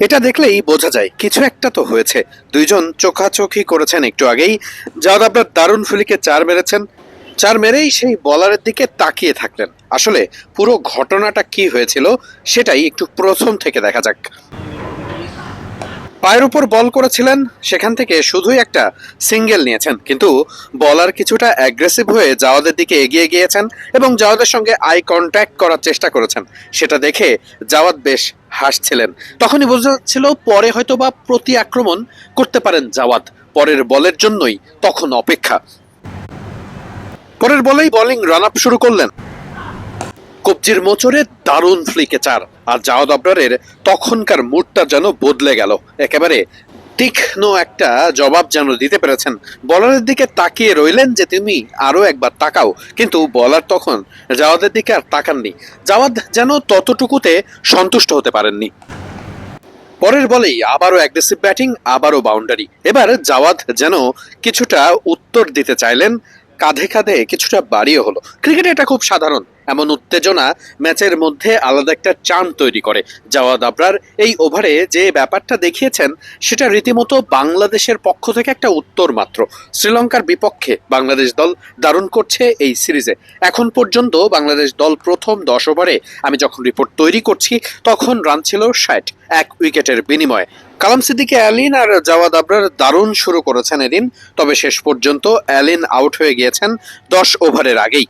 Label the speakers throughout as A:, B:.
A: এটা দেখলেই বোঝা যায়, কিছু একটা তো হয়েছে। দুইজন চোখাচোখি করেছেন একটু আগেই। যাদ আপনার দারুণ ফুলিকে চার মেরেছেন। চার মেরেই সেই বলারের দিকে তাকিয়ে থাকলেন। আসলে পুরো ঘটনাটা কি হয়েছিল, সেটাই একটু প্রথম থেকে দেখা যাক। পায়ের উপর বল করেছিলেন, সেখান থেকে শুধুই একটা সিঙ্গেল নিয়েছেন। কিন্তু বলার কিছুটা অ্যাগ্রেসিভ হয়ে জাওয়াদের দিকে এগিয়ে গিয়েছেন এবং জাওয়াদের সঙ্গে আই কন্ট্যাক্ট করার চেষ্টা করেছেন। সেটা দেখে জাওয়াদ বেশ হাসছিলেন। তখনই বোঝা যাচ্ছিল পরে হয়তো বা প্রতি আক্রমণ করতে পারেন জাওয়াদ। পরের বলের জন্যই তখন অপেক্ষা। পরের বলেই বোলিং রান আপ শুরু করলেন। কবজির মোচরে দারুণ ফ্লিকে চার। আর জাওয়াদ আবরারের তখনকার মুডটা যেন বদলে গেল। একেবারে তীক্ষ্ণ একটা জবাব যেন দিতে পেরেছেন। বলারের দিকে তাকিয়ে রইলেন যে তুমি আরও একবার তাকাও, কিন্তু বলার তখন জাওয়াদের দিকে আর তাকাননি। জাওয়াদ যেন ততটুকুতে সন্তুষ্ট হতে পারেননি। পরের বলেই আবারও অ্যাগ্রেসিভ ব্যাটিং আবারও বাউন্ডারি এবার জাওয়াদ যেন কিছুটা উত্তর দিতে চাইলেন, কাঁধে কাঁধে কিছুটা বাড়িয়ে হলো। ক্রিকেটে এটা খুব সাধারণ। এমন উত্তেজনা ম্যাচের মধ্যে আলাদা একটা চান তৈরি করে। জাওয়াদ আবরার এই ওভারে যে ব্যাপারটা দেখিয়েছেন, সেটা রীতিমতো বাংলাদেশের পক্ষ থেকে একটা উত্তর মাত্র। শ্রীলঙ্কার বিপক্ষে বাংলাদেশ দল দারুণ করছে এই সিরিজে। এখন পর্যন্ত বাংলাদেশ দল প্রথম দশ ওভারে আমি যখন রিপোর্ট তৈরি করছি, তখন রান ছিল ষাট, এক উইকেটের বিনিময়ে। কালাম সিদ্দিকে, অ্যালিন আর জাওয়াদ আবরার দারুণ শুরু করেছেন এদিন, তবে শেষ পর্যন্ত অ্যালিন আউট হয়ে গিয়েছেন দশ ওভারের আগেই।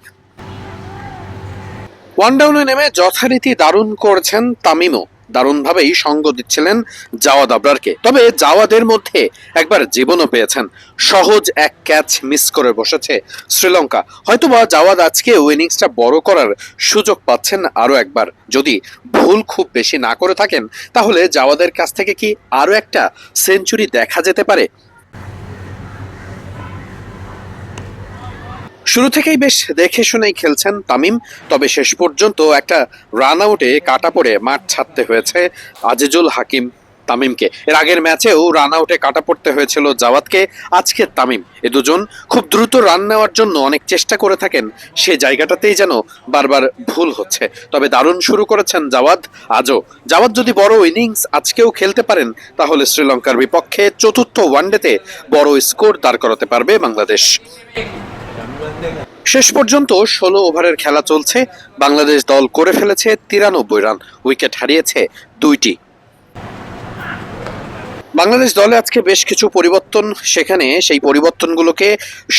A: ওয়ান ডাউনে নেমে যথারীতি দারুণ করছেন তামিমও। দারুণভাবেই সঙ্গ দিচ্ছিলেন জাওয়াদ আবরারকে। তবে জাওয়াদের মধ্যে একবার জীবনও পেয়েছেন। সহজ এক ক্যাচ মিস করে বসেছে শ্রীলঙ্কা। হয়তোবা জাওয়াদ আজকে ইনিংসটা বড় করার সুযোগ পাচ্ছেন আরও একবার। যদি ভুল খুব বেশি না করে থাকেন, তাহলে জাওয়াদের কাছ থেকে কি আরও একটা সেঞ্চুরি দেখা যেতে পারে? শুরু থেকেই বেশ দেখে শুনেই খেলছেন তামিম, তবে শেষ পর্যন্ত একটা রান আউটে কাটা পড়ে মাঠ ছাড়তে হয়েছে আজিজুল হাকিম তামিমকে। এর আগের ম্যাচেও রান আউটে কাটা পড়তে হয়েছিল জাওয়াদকে। আজকে তামিম, এ দুজন খুব দ্রুত রান নেওয়ার জন্য অনেক চেষ্টা করে থাকেন, সে জায়গাটাতেই যেন বারবার ভুল হচ্ছে। তবে দারুণ শুরু করেছেন জাওয়াদ, আজও। জাওয়াদ যদি বড় ইনিংস আজকেও খেলতে পারেন, তাহলে শ্রীলঙ্কার বিপক্ষে চতুর্থ ওয়ানডেতে বড় স্কোর দাঁড় করাতে পারবে বাংলাদেশ। শেষ পর্যন্ত ষোলো ওভারের খেলা চলছে। বাংলাদেশ দল করে ফেলেছে তিরানব্বই রান, উইকেট হারিয়েছে দুইটি। বাংলাদেশ দলে আজকে বেশ কিছু পরিবর্তন, সেখানে সেই পরিবর্তনগুলোকে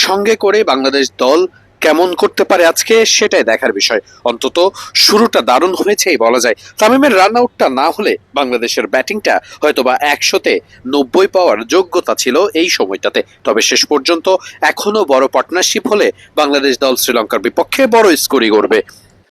A: সঙ্গে করে বাংলাদেশ দল কেমন করতে পারে আজকে সেটাই দেখার বিষয়। অন্তত শুরুটা দারুণ হয়েছেই বলা যায়। তামিমের রান আউটটা না হলে বাংলাদেশের ব্যাটিংটা হয়তোবা একশোতে নব্বই পাওয়ার যোগ্যতা ছিল এই সময়টাতে। তবে শেষ পর্যন্ত এখনও বড় পার্টনারশিপ হলে বাংলাদেশ দল শ্রীলঙ্কার বিপক্ষে বড় স্কোরই করবে